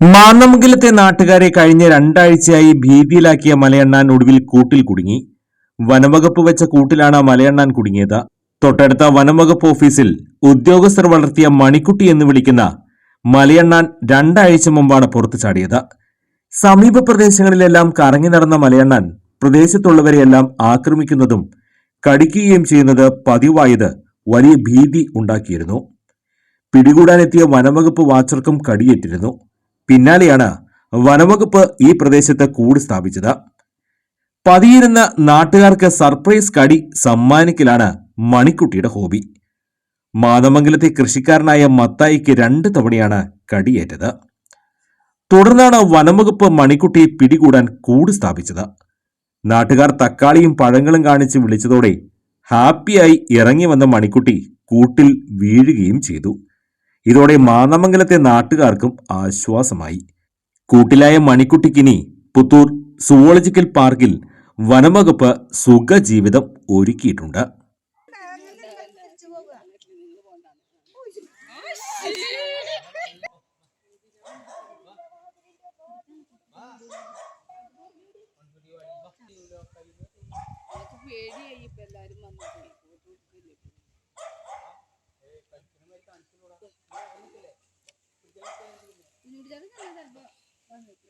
മാന്നമംഗലത്തെ നാട്ടുകാരെ കഴിഞ്ഞ രണ്ടാഴ്ചയായി ഭീതിയിലാക്കിയ മലയണ്ണാൻ ഒടുവിൽ കൂട്ടിൽ കുടുങ്ങി. വനംവകുപ്പ് വെച്ച കൂട്ടിലാണ് മലയണ്ണാൻ കുടുങ്ങിയത്. തൊട്ടടുത്ത വനംവകുപ്പ് ഓഫീസിൽ ഉദ്യോഗസ്ഥർ വളർത്തിയ മണിക്കുട്ടി എന്ന് വിളിക്കുന്ന മലയണ്ണാൻ രണ്ടാഴ്ച മുമ്പാണ് പുറത്തു ചാടിയത്. സമീപ പ്രദേശങ്ങളിലെല്ലാം കറങ്ങി നടന്ന മലയണ്ണാൻ പ്രദേശത്തുള്ളവരെയെല്ലാം ആക്രമിക്കുന്നതും കടിക്കുകയും ചെയ്യുന്നത് പതിവായത് വലിയ ഭീതി ഉണ്ടാക്കിയിരുന്നു. പിടികൂടാനെത്തിയ വനംവകുപ്പ് വാച്ചർക്കും കടിയേറ്റിരുന്നു. പിന്നാലെയാണ് വനംവകുപ്പ് ഈ പ്രദേശത്ത് കൂട് സ്ഥാപിച്ചത്. പതിയിരുന്ന നാട്ടുകാർക്ക് സർപ്രൈസ് കടി സമ്മാനിക്കലാണ് മണിക്കുട്ടിയുടെ ഹോബി. മാതമംഗലത്തെ കൃഷിക്കാരനായ മത്തായിക്ക് രണ്ട് തവണയാണ് കടിയേറ്റത്. തുടർന്നാണ് വനംവകുപ്പ് മണിക്കുട്ടിയെ പിടികൂടാൻ കൂട് സ്ഥാപിച്ചത്. നാട്ടുകാർ തക്കാളിയും പഴങ്ങളും കാണിച്ച് വിളിച്ചതോടെ ഹാപ്പിയായി ഇറങ്ങി വന്ന മണിക്കുട്ടി കൂട്ടിൽ വീഴുകയും ചെയ്തു. ഇതോടെ മാന്നമംഗലത്തെ നാട്ടുകാർക്കും ആശ്വാസമായി. കൂട്ടിലായ മണിക്കുട്ടിക്കിനി പുത്തൂർ സുവോളജിക്കൽ പാർക്കിൽ വനംവകുപ്പ് സുഖജീവിതം ഒരുക്കിയിട്ടുണ്ട്. പേടിയായി ഇപ്പൊ എല്ലാരും വന്നപ്പോ കാണിച്ചു